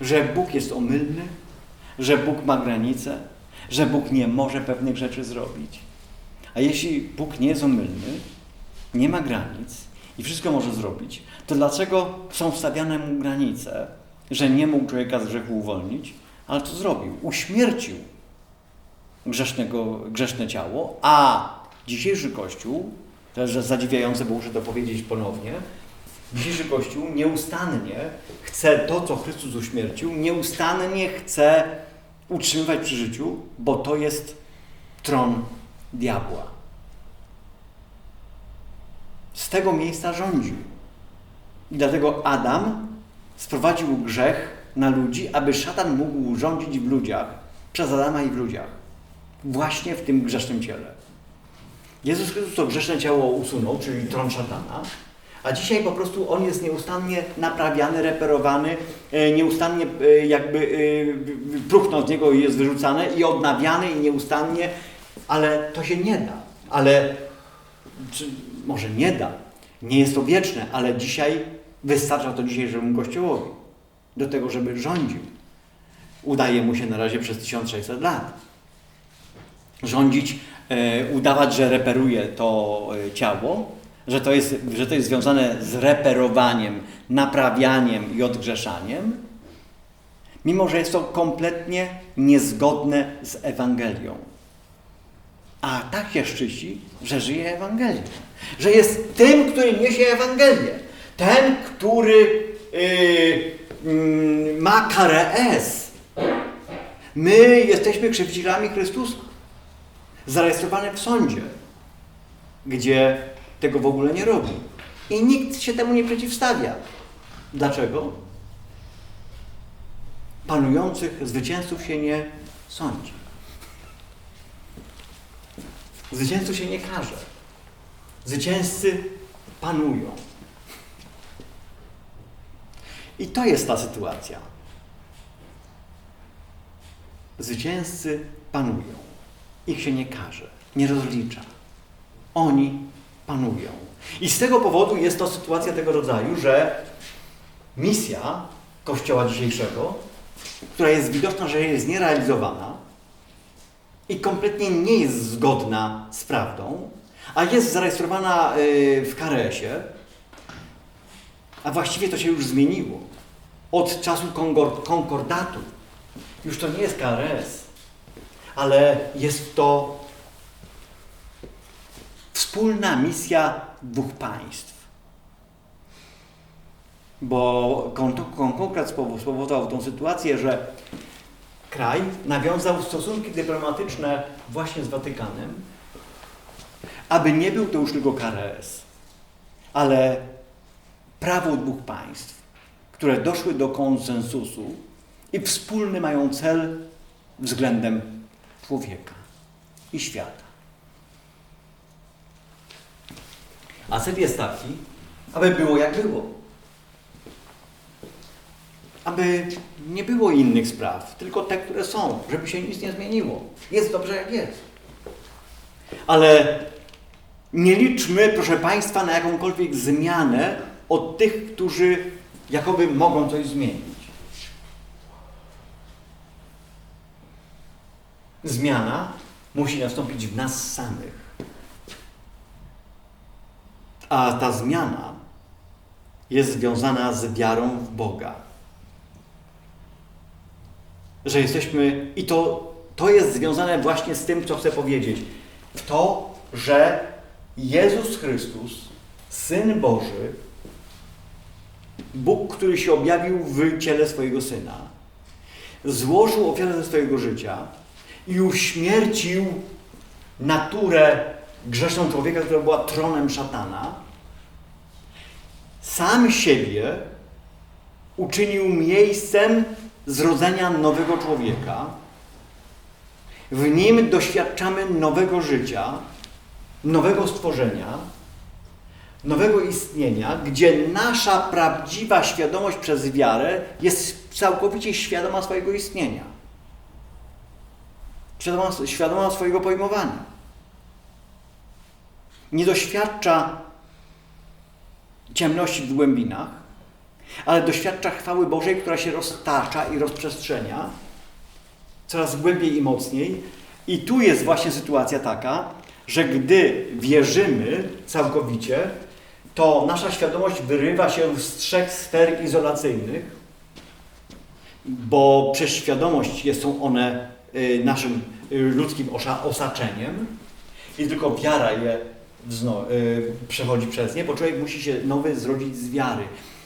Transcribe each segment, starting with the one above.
że Bóg jest omylny, że Bóg ma granice, że Bóg nie może pewnych rzeczy zrobić. A jeśli Bóg nie jest omylny, nie ma granic i wszystko może zrobić, to dlaczego są stawiane mu granice, że nie mógł człowieka z grzechu uwolnić, ale to zrobił? Uśmiercił grzesznego, grzeszne ciało, a dzisiejszy Kościół, to jest zadziwiające, bo muszę to powiedzieć ponownie, dzisiejszy Kościół nieustannie chce to, co Chrystus uśmiercił, nieustannie chce utrzymywać przy życiu, bo to jest tron diabła. Z tego miejsca rządził. I dlatego Adam sprowadził grzech na ludzi, aby szatan mógł rządzić w ludziach, przez Adama i w ludziach. Właśnie w tym grzesznym ciele. Jezus Chrystus to grzeszne ciało usunął, czyli tron szatana, a dzisiaj po prostu on jest nieustannie naprawiany, reperowany, e, nieustannie e, jakby e, próchno z niego jest wyrzucane i odnawiany i nieustannie, ale to się nie da. Ale może nie da, nie jest to wieczne, ale dzisiaj wystarcza to dzisiejszemu Kościołowi do tego, żeby rządził. Udaje mu się na razie przez 1600 lat rządzić, e, udawać, że reperuje to e, ciało, że to, jest, że to jest związane z reperowaniem, naprawianiem i odgrzeszaniem, mimo że jest to kompletnie niezgodne z Ewangelią. A tak się szczyci, że żyje Ewangelią. Że jest tym, który niesie Ewangelię. Ten, który yy, yy, ma karę S. My jesteśmy krzywdzilami Chrystusa. Zarejestrowany w sądzie, gdzie tego w ogóle nie robi. I nikt się temu nie przeciwstawia. Dlaczego? Panujących zwycięzców się nie sądzi. Zwycięzców się nie każe. Zwycięzcy panują. I to jest ta sytuacja. Zwycięzcy panują. Ich się nie każe, nie rozlicza. Oni panują. I z tego powodu jest to sytuacja tego rodzaju, że misja Kościoła dzisiejszego, która jest widoczna, że jest nierealizowana i kompletnie nie jest zgodna z prawdą, a jest zarejestrowana y, w KRS-ie, a właściwie to się już zmieniło. Od czasu konkordatu już to nie jest KRS, ale jest to wspólna misja dwóch państw. Bo konkret spowodował tą sytuację, że kraj nawiązał stosunki dyplomatyczne właśnie z Watykanem, aby nie był to już tylko KRS, ale prawo dwóch państw, które doszły do konsensusu i wspólny mają cel względem człowieka i świata. A cel jest taki, aby było jak było. Aby nie było innych spraw, tylko te, które są, żeby się nic nie zmieniło. Jest dobrze jak jest. Ale nie liczmy, proszę Państwa, na jakąkolwiek zmianę od tych, którzy jakoby mogą coś zmienić. Zmiana musi nastąpić w nas samych. A ta zmiana jest związana z wiarą w Boga. Że jesteśmy, i to, to jest związane właśnie z tym, co chcę powiedzieć, w to, że Jezus Chrystus, Syn Boży, Bóg, który się objawił w ciele swojego Syna, złożył ofiarę ze swojego życia i uśmiercił naturę grzeszną człowieka, która była tronem szatana, sam siebie uczynił miejscem zrodzenia nowego człowieka. W nim doświadczamy nowego życia, nowego stworzenia, nowego istnienia, gdzie nasza prawdziwa świadomość przez wiarę jest całkowicie świadoma swojego istnienia. Świadoma, świadoma swojego pojmowania nie doświadcza ciemności w głębinach, ale doświadcza chwały Bożej, która się roztacza i rozprzestrzenia coraz głębiej i mocniej. I tu jest właśnie sytuacja taka, że gdy wierzymy całkowicie, to nasza świadomość wyrywa się z trzech sfer izolacyjnych, bo przez świadomość są one y, naszym y, ludzkim osaczeniem i tylko wiara je wzno, y, przechodzi przez nie, bo człowiek musi się nowy zrodzić z wiary.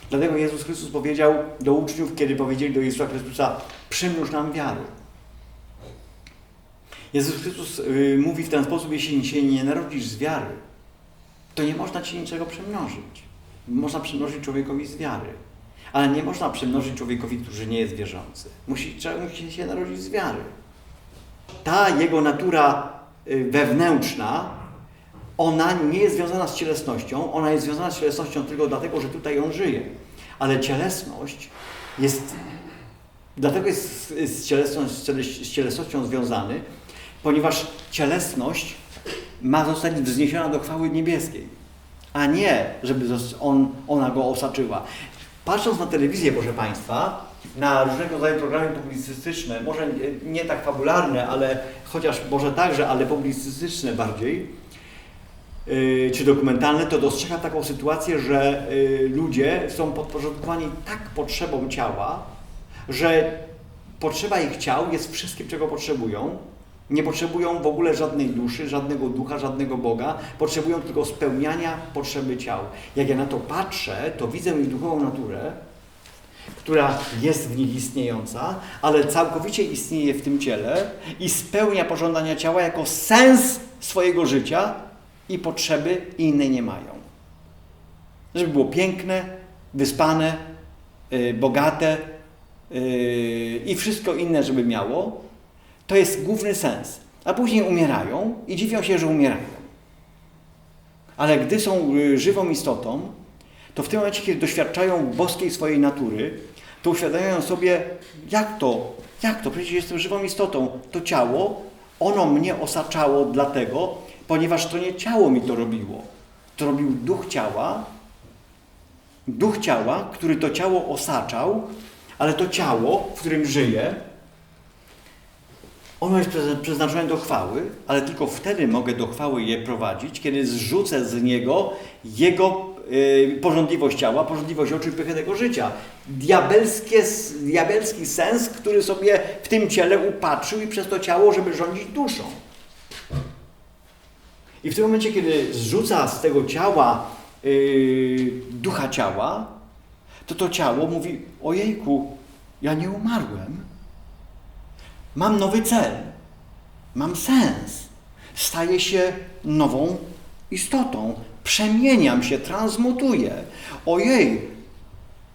Dlatego Jezus Chrystus powiedział do uczniów, kiedy powiedzieli do Jezusa Chrystusa, przymnóż nam wiary. Jezus Chrystus y, mówi w ten sposób, jeśli się nie narodzisz z wiary, to nie można ci niczego przemnożyć. Można przemnożyć człowiekowi z wiary, ale nie można przemnożyć człowiekowi, który nie jest wierzący. Musi, trzeba, musi się narodzić z wiary. Ta jego natura y, wewnętrzna, ona nie jest związana z cielesnością, ona jest związana z cielesnością tylko dlatego, że tutaj on żyje. Ale cielesność jest, dlatego jest z, cielesnością, z cielesnością związany, ponieważ cielesność ma zostać wzniesiona do chwały niebieskiej, a nie, żeby on, ona go osaczyła. Patrząc na telewizję, proszę Państwa, na różnego rodzaju programy publicystyczne, może nie, tak fabularne, ale chociaż może także, ale publicystyczne bardziej, czy dokumentalne, to dostrzega taką sytuację, że yy, ludzie są podporządkowani tak potrzebom ciała, że potrzeba ich ciał jest wszystkim, czego potrzebują, nie potrzebują w ogóle żadnej duszy, żadnego ducha, żadnego Boga. Potrzebują tylko spełniania potrzeby ciał. Jak ja na to patrzę, to widzę ich duchową naturę, która jest w nich istniejąca, ale całkowicie istnieje w tym ciele i spełnia pożądania ciała jako sens swojego życia i potrzeby innej nie mają. Żeby było piękne, wyspane, yy, bogate yy, i wszystko inne, żeby miało, to jest główny sens. A później umierają i dziwią się, że umierają. Ale gdy są y, żywą istotą, to w tym momencie, kiedy doświadczają boskiej swojej natury, to uświadamiają sobie, jak to, jak to, przecież jestem żywą istotą. To ciało, ono mnie osaczało dlatego, ponieważ to nie ciało mi to robiło. To robił duch ciała, duch ciała, który to ciało osaczał, ale to ciało, w którym żyję, ono jest przeznaczone do chwały, ale tylko wtedy mogę do chwały je prowadzić, kiedy zrzucę z niego jego yy, porządliwość ciała, porządliwość oczu i pychę tego życia. Diabelskie, diabelski sens, który sobie w tym ciele upatrzył i przez to ciało, żeby rządzić duszą. I w tym momencie, kiedy zrzuca z tego ciała yy, ducha ciała, to to ciało mówi, ojejku, ja nie umarłem, Mam nowy cel, mam sens, staję się nową istotą, przemieniam się, transmutuję. Ojej,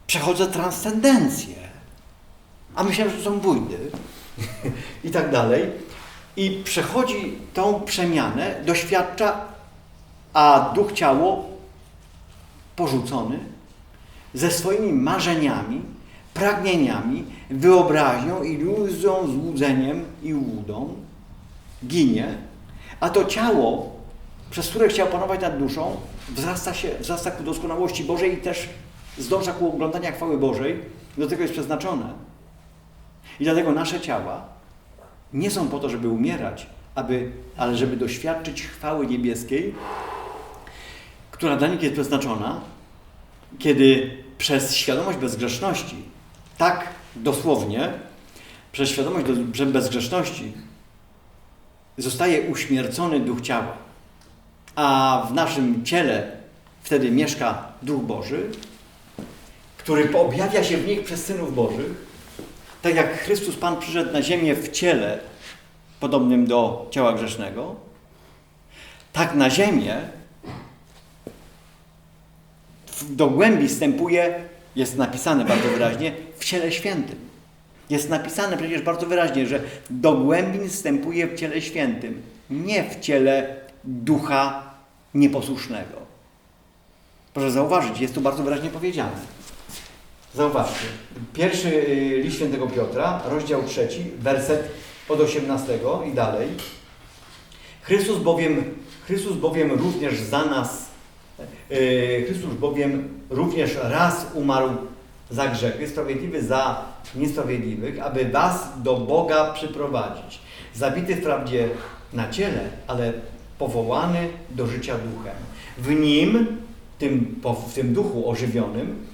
przechodzę transcendencję. A myślałem, że to są bójdy i tak dalej. I przechodzi tą przemianę, doświadcza, a duch ciało porzucony ze swoimi marzeniami, pragnieniami, wyobraźnią, iluzją, złudzeniem i łudą. Ginie, a to ciało, przez które chciał panować nad duszą, wzrasta, się, wzrasta ku doskonałości Bożej i też zdąża ku oglądania chwały Bożej, do tego jest przeznaczone. I dlatego nasze ciała nie są po to, żeby umierać, aby, ale żeby doświadczyć chwały niebieskiej, która dla nich jest przeznaczona, kiedy przez świadomość bezgrzeszności tak dosłownie przez świadomość bezgrzeszności zostaje uśmiercony duch ciała, a w naszym ciele wtedy mieszka Duch Boży, który objawia się w nich przez synów Bożych, tak jak Chrystus Pan przyszedł na ziemię w ciele podobnym do ciała grzesznego, tak na ziemię do głębi wstępuje jest napisane bardzo wyraźnie, w ciele świętym. Jest napisane przecież bardzo wyraźnie, że do głębin wstępuje w ciele świętym, nie w ciele ducha nieposłusznego. Proszę zauważyć, jest tu bardzo wyraźnie powiedziane. Zauważcie. Pierwszy y, list świętego Piotra, rozdział trzeci, werset od 18 i dalej. Chrystus bowiem, Chrystus bowiem również za nas E, Chrystus bowiem również raz umarł za grzechy, sprawiedliwy za niesprawiedliwych, aby was do Boga przyprowadzić. Zabity wprawdzie na ciele, ale powołany do życia duchem. W nim, tym, w tym duchu ożywionym,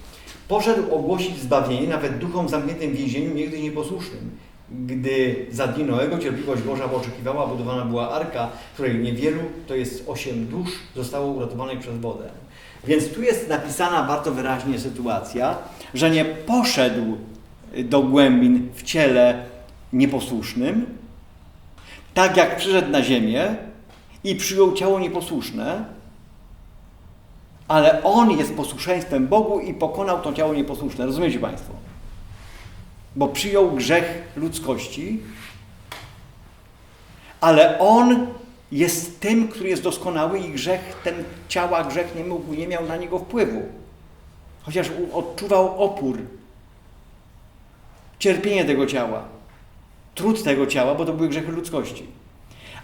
poszedł ogłosić zbawienie nawet duchom zamkniętym w więzieniu, niegdyś nieposłusznym. Gdy za dni Noego cierpliwość Boża oczekiwała, budowana była arka, której niewielu, to jest osiem dusz, zostało uratowanych przez wodę. Więc tu jest napisana bardzo wyraźnie sytuacja, że nie poszedł do głębin w ciele nieposłusznym, tak jak przyszedł na ziemię i przyjął ciało nieposłuszne, ale on jest posłuszeństwem Bogu i pokonał to ciało nieposłuszne. Rozumiecie Państwo? Bo przyjął grzech ludzkości, ale on jest tym, który jest doskonały i grzech, ten ciała grzech nie, mógł, nie miał na niego wpływu. Chociaż odczuwał opór, cierpienie tego ciała, trud tego ciała, bo to były grzechy ludzkości.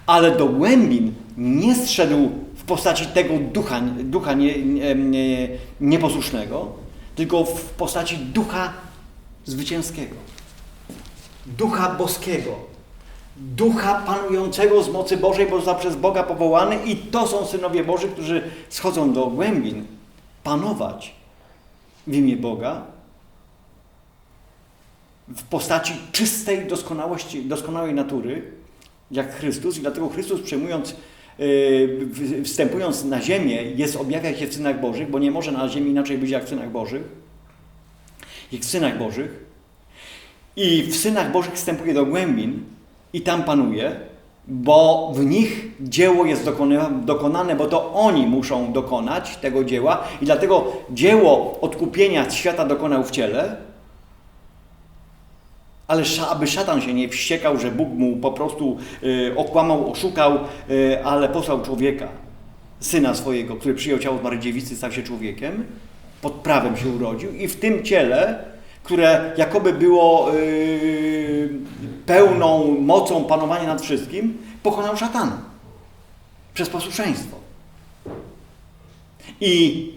Ale do głębin nie zszedł w postaci tego ducha, ducha nie, nie, nie, nieposłusznego, tylko w postaci ducha zwycięskiego, ducha boskiego. Ducha panującego z mocy Bożej, bo został przez Boga powołany i to są synowie Boży, którzy schodzą do głębin panować w imię Boga w postaci czystej doskonałości, doskonałej natury, jak Chrystus. I dlatego Chrystus przejmując wstępując na ziemię, jest objawia się w synach Bożych, bo nie może na ziemi inaczej być jak w synach Bożych, jak w synach Bożych. I w synach Bożych wstępuje do głębin, i tam panuje, bo w nich dzieło jest dokonane, bo to oni muszą dokonać tego dzieła i dlatego dzieło odkupienia świata dokonał w ciele, ale aby szatan się nie wściekał, że Bóg mu po prostu y, okłamał, oszukał, y, ale posłał człowieka, syna swojego, który przyjął ciało z Maryi Dziewicy, stał się człowiekiem, pod prawem się urodził i w tym ciele które jakoby było yy, pełną mocą panowania nad wszystkim, pokonał szatana przez posłuszeństwo. I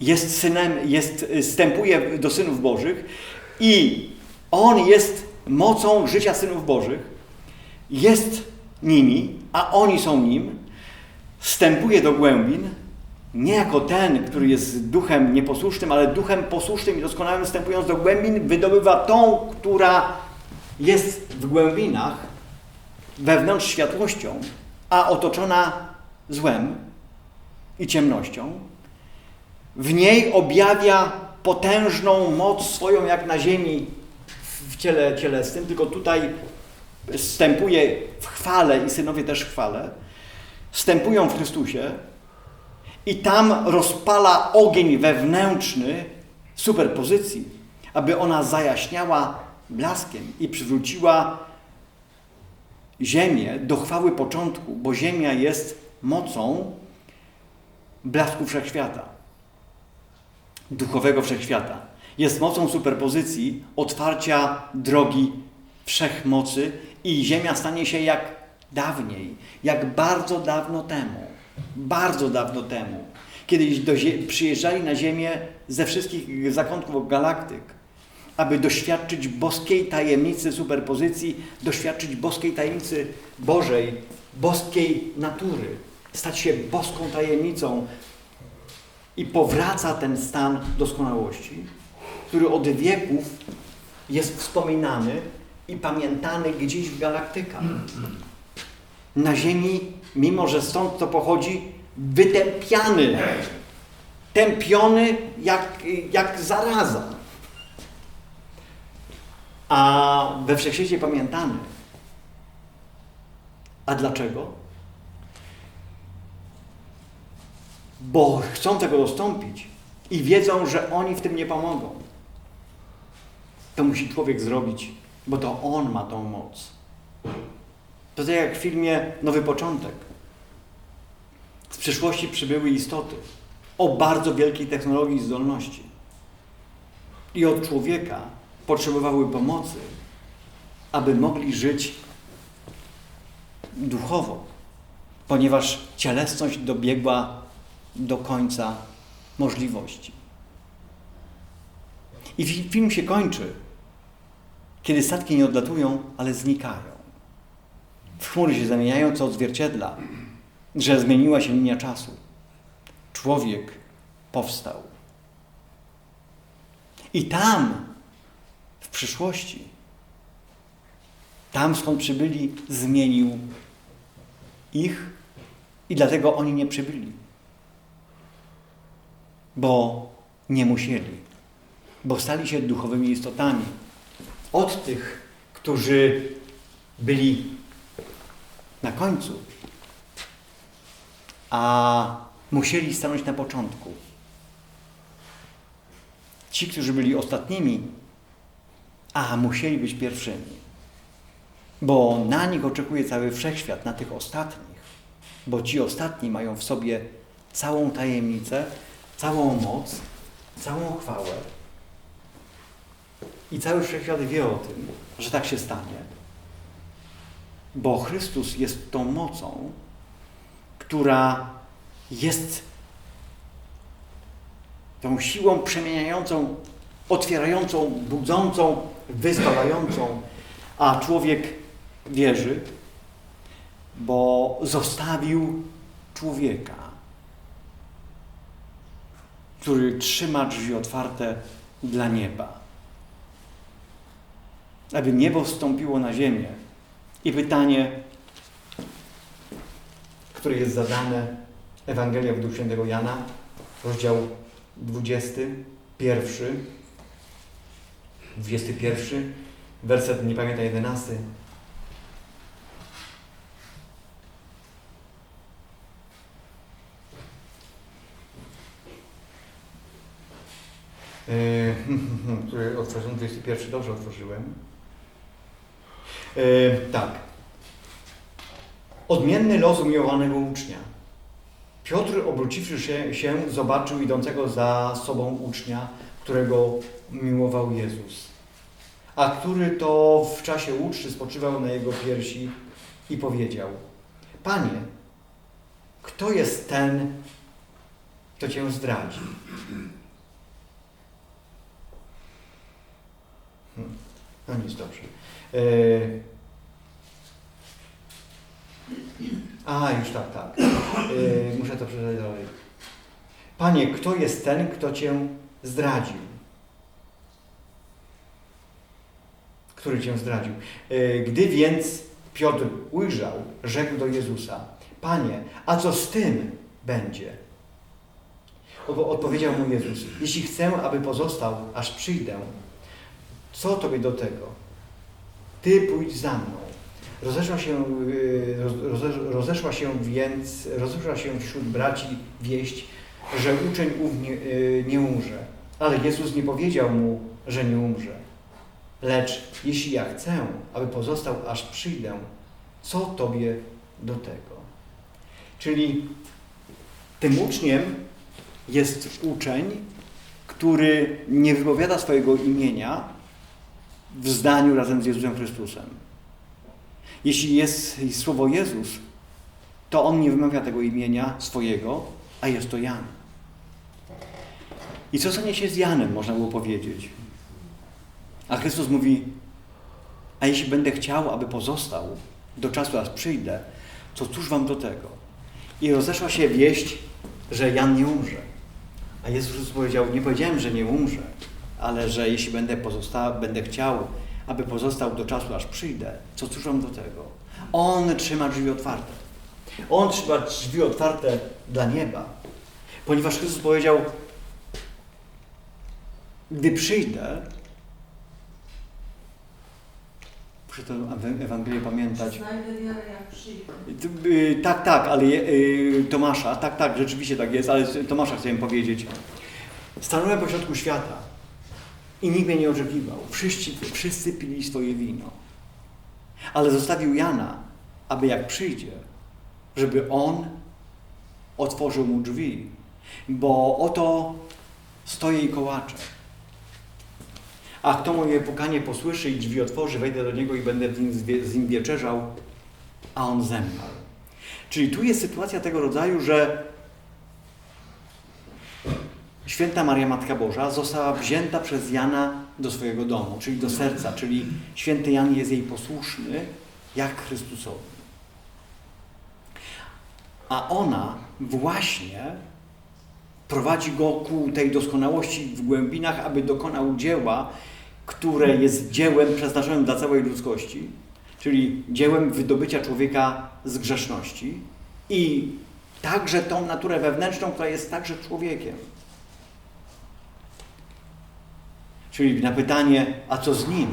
jest synem, jest, wstępuje do synów Bożych i on jest mocą życia synów Bożych, jest nimi, a oni są nim, wstępuje do głębin, nie jako ten, który jest duchem nieposłusznym, ale duchem posłusznym i doskonałym wstępując do głębin, wydobywa tą, która jest w głębinach, wewnątrz światłością, a otoczona złem i ciemnością. W niej objawia potężną moc swoją, jak na ziemi w ciele cielesnym, tylko tutaj wstępuje w chwale i synowie też w chwale. Wstępują w Chrystusie, i tam rozpala ogień wewnętrzny superpozycji, aby ona zajaśniała blaskiem i przywróciła Ziemię do chwały początku, bo Ziemia jest mocą blasku wszechświata, duchowego wszechświata. Jest mocą superpozycji, otwarcia drogi wszechmocy i Ziemia stanie się jak dawniej, jak bardzo dawno temu bardzo dawno temu, kiedyś przyjeżdżali na Ziemię ze wszystkich zakątków galaktyk, aby doświadczyć boskiej tajemnicy superpozycji, doświadczyć boskiej tajemnicy Bożej, boskiej natury, stać się boską tajemnicą i powraca ten stan doskonałości, który od wieków jest wspominany i pamiętany gdzieś w galaktykach. Na Ziemi mimo że stąd to pochodzi, wytępiany, tępiony jak, jak zaraza. A we wszechświecie pamiętany. A dlaczego? Bo chcą tego dostąpić i wiedzą, że oni w tym nie pomogą. To musi człowiek zrobić, bo to on ma tą moc. To tak jak w filmie Nowy Początek. Z przyszłości przybyły istoty o bardzo wielkiej technologii i zdolności. I od człowieka potrzebowały pomocy, aby mogli żyć duchowo, ponieważ cielesność dobiegła do końca możliwości. I film się kończy, kiedy statki nie odlatują, ale znikają. W chmury się zamieniają, co odzwierciedla, że zmieniła się linia czasu. Człowiek powstał. I tam, w przyszłości, tam skąd przybyli, zmienił ich i dlatego oni nie przybyli. Bo nie musieli. Bo stali się duchowymi istotami. Od tych, którzy byli na końcu, a musieli stanąć na początku. Ci, którzy byli ostatnimi, a musieli być pierwszymi. Bo na nich oczekuje cały wszechświat, na tych ostatnich. Bo ci ostatni mają w sobie całą tajemnicę, całą moc, całą chwałę. I cały wszechświat wie o tym, że tak się stanie. Bo Chrystus jest tą mocą, która jest tą siłą przemieniającą, otwierającą, budzącą, wyzwalającą, a człowiek wierzy, bo zostawił człowieka, który trzyma drzwi otwarte dla nieba. Aby niebo wstąpiło na ziemię. I pytanie, które jest zadane Ewangelia według świętego Jana, rozdział 21, 21, werset, nie pamiętam, 11. który otworzyłem, 21, dobrze otworzyłem. Yy, tak. Odmienny los umiłowanego ucznia. Piotr, obróciwszy się, się, zobaczył idącego za sobą ucznia, którego miłował Jezus, a który to w czasie uczty spoczywał na jego piersi i powiedział: Panie, kto jest ten, kto cię zdradzi? No nic, dobrze. Yy, A, już tak, tak. Yy, muszę to przeczytać dalej. Panie, kto jest ten, kto Cię zdradził? Który Cię zdradził. Yy, gdy więc Piotr ujrzał, rzekł do Jezusa, Panie, a co z tym będzie? Odpowiedział mu Jezus, jeśli chcę, aby pozostał, aż przyjdę, co Tobie do tego? Ty pójdź za mną. Rozeszła się, y, rozeszła się więc, rozeszła się wśród braci wieść, że uczeń ów nie, y, nie umrze. Ale Jezus nie powiedział mu, że nie umrze. Lecz jeśli ja chcę, aby pozostał, aż przyjdę, co Tobie do tego? Czyli tym uczniem jest uczeń, który nie wypowiada swojego imienia w zdaniu razem z Jezusem Chrystusem. Jeśli jest słowo Jezus, to on nie wymawia tego imienia swojego, a jest to Jan. I co stanie się z Janem, można było powiedzieć. A Chrystus mówi, a jeśli będę chciał, aby pozostał do czasu, aż przyjdę, to cóż wam do tego? I rozeszła się wieść, że Jan nie umrze. A Jezus powiedział, nie powiedziałem, że nie umrze, ale że jeśli będę pozostał, będę chciał, aby pozostał do czasu, aż przyjdę, co cóż on do tego? On trzyma drzwi otwarte. On trzyma drzwi otwarte dla nieba. Ponieważ Chrystus powiedział, gdy przyjdę, muszę tę Ewangelię pamiętać. Y, tak, tak, ale y, Tomasza, tak, tak, rzeczywiście tak jest, ale Tomasza chciałem powiedzieć. Stanąłem pośrodku świata i nikt mnie nie oczekiwał. Wszyscy, wszyscy pili swoje wino. Ale zostawił Jana, aby jak przyjdzie, żeby on otworzył mu drzwi. Bo oto stoję i kołaczę. A kto moje pukanie posłyszy i drzwi otworzy, wejdę do niego i będę z nim, z nim wieczerzał, a on ze mną. Czyli tu jest sytuacja tego rodzaju, że święta Maria Matka Boża została wzięta przez Jana do swojego domu, czyli do serca, czyli święty Jan jest jej posłuszny jak Chrystusowi. A ona właśnie prowadzi go ku tej doskonałości w głębinach, aby dokonał dzieła, które jest dziełem przeznaczonym dla całej ludzkości, czyli dziełem wydobycia człowieka z grzeszności i także tą naturę wewnętrzną, która jest także człowiekiem. Czyli na pytanie, a co z nim?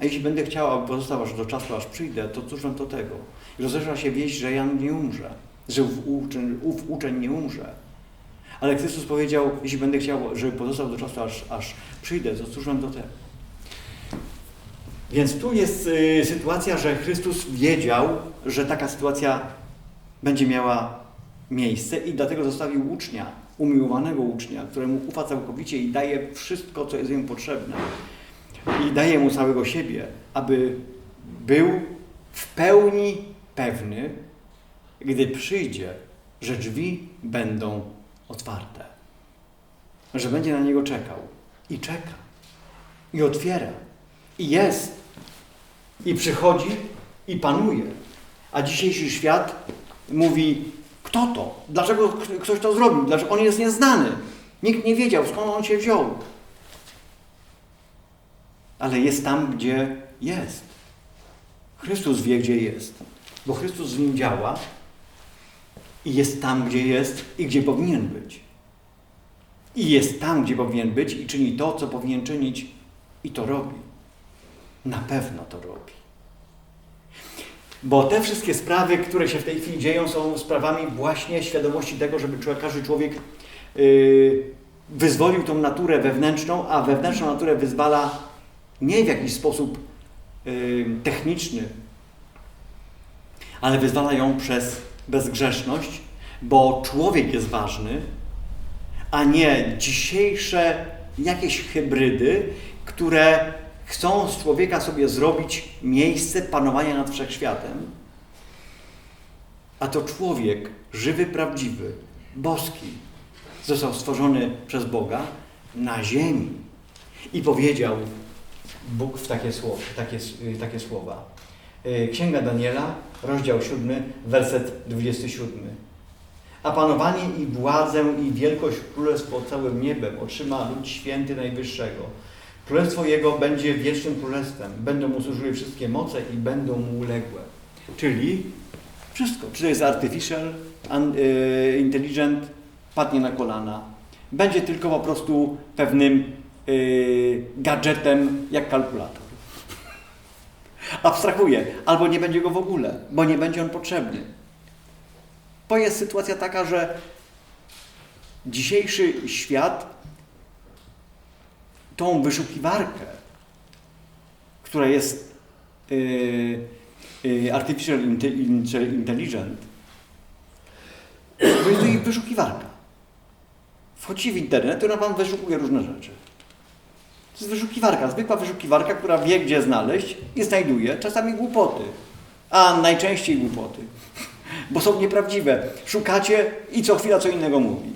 A jeśli będę chciał, aby pozostał aż do czasu, aż przyjdę, to cóż wam do tego? I rozeszła się wieść, że Jan nie umrze, że uczeń, ów uczeń nie umrze. Ale Chrystus powiedział, jeśli będę chciał, żeby pozostał do czasu, aż, aż przyjdę, to cóż wam do tego? Więc tu jest y, sytuacja, że Chrystus wiedział, że taka sytuacja będzie miała miejsce i dlatego zostawił ucznia, umiłowanego ucznia, któremu ufa całkowicie i daje wszystko, co jest jemu potrzebne. I daje mu całego siebie, aby był w pełni pewny, gdy przyjdzie, że drzwi będą otwarte. Że będzie na niego czekał. I czeka. I otwiera. I jest. I przychodzi i panuje. A dzisiejszy świat mówi, kto to? Dlaczego ktoś to zrobił? Dlaczego on jest nieznany? Nikt nie wiedział, skąd on się wziął. Ale jest tam, gdzie jest. Chrystus wie, gdzie jest. Bo Chrystus z nim działa i jest tam, gdzie jest i gdzie powinien być. I jest tam, gdzie powinien być i czyni to, co powinien czynić i to robi. Na pewno to robi. Bo te wszystkie sprawy, które się w tej chwili dzieją, są sprawami właśnie świadomości tego, żeby człowiek, każdy człowiek yy, wyzwolił tą naturę wewnętrzną, a wewnętrzną naturę wyzwala nie w jakiś sposób yy, techniczny, ale wyzwala ją przez bezgrzeszność, bo człowiek jest ważny, a nie dzisiejsze jakieś hybrydy, które chcą z człowieka sobie zrobić miejsce panowania nad wszechświatem. A to człowiek żywy, prawdziwy, boski, został stworzony przez Boga na ziemi. I powiedział Bóg w takie, słowa, takie, takie słowa. Księga Daniela, rozdział 7, werset 27. A panowanie i władzę i wielkość królestw pod całym niebem otrzyma lud święty Najwyższego. Królestwo Jego będzie wiecznym królestwem. Będą mu służyły wszystkie moce i będą mu uległe. Czyli wszystko. Czy to jest artificial, y, intelligent, padnie na kolana. Będzie tylko po prostu pewnym yy, gadżetem jak kalkulator. Abstrahuje. Albo nie będzie go w ogóle, bo nie będzie on potrzebny. To jest sytuacja taka, że dzisiejszy świat tą wyszukiwarkę, która jest yy, yy, artificial intelligent, to jest jej wyszukiwarka. Wchodzi w internet i ona Wam wyszukuje różne rzeczy. To jest wyszukiwarka, zwykła wyszukiwarka, która wie, gdzie znaleźć i znajduje czasami głupoty, a najczęściej głupoty, bo są nieprawdziwe. Szukacie i co chwila co innego mówi.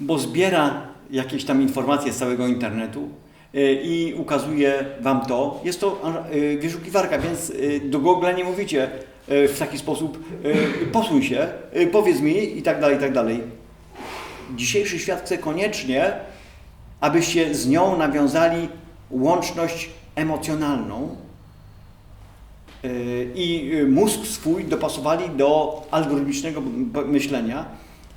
Bo zbiera jakieś tam informacje z całego internetu y, i ukazuje Wam to. Jest to y, wyszukiwarka, więc y, do Google nie mówicie w taki sposób posuń się, powiedz mi i tak dalej, i tak dalej. Dzisiejszy świat chce koniecznie, abyście z nią nawiązali łączność emocjonalną i mózg swój dopasowali do algorytmicznego myślenia,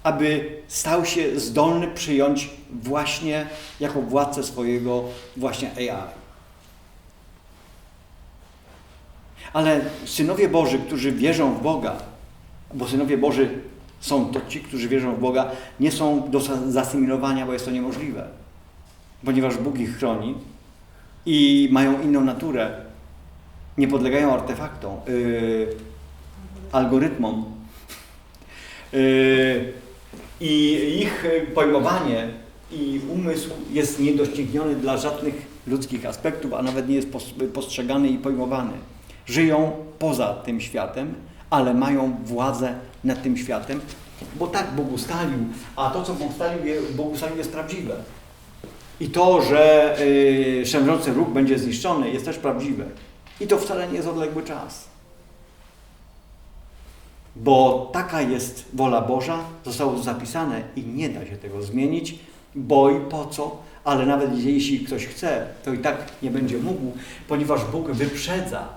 aby stał się zdolny przyjąć właśnie jako władcę swojego właśnie AI. Ale synowie Boży, którzy wierzą w Boga, bo synowie Boży są to ci, którzy wierzą w Boga, nie są do zasymilowania, bo jest to niemożliwe. Ponieważ Bóg ich chroni i mają inną naturę, nie podlegają artefaktom, yy, algorytmom. Yy, i ich pojmowanie i umysł jest niedościgniony dla żadnych ludzkich aspektów, a nawet nie jest postrzegany i pojmowany. Żyją poza tym światem, ale mają władzę nad tym światem, bo tak Bóg ustalił, a to, co Bóg ustalił, Bóg ustalił jest prawdziwe. I to, że yy, szemrzący róg będzie zniszczony, jest też prawdziwe. I to wcale nie jest odległy czas. Bo taka jest wola Boża, zostało zapisane i nie da się tego zmienić, bo i po co, ale nawet jeśli ktoś chce, to i tak nie będzie mógł, ponieważ Bóg wyprzedza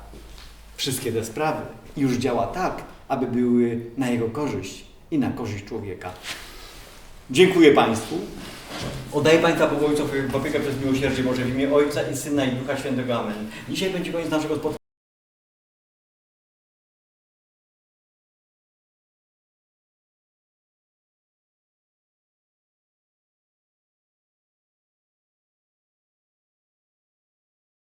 wszystkie te sprawy i już działa tak, aby były na jego korzyść i na korzyść człowieka. Dziękuję Państwu. Oddaję Państwa Bogu w opiekę przez miłosierdzie Boże w imię Ojca i Syna i Ducha Świętego. Amen. Dzisiaj będzie koniec naszego spotkania.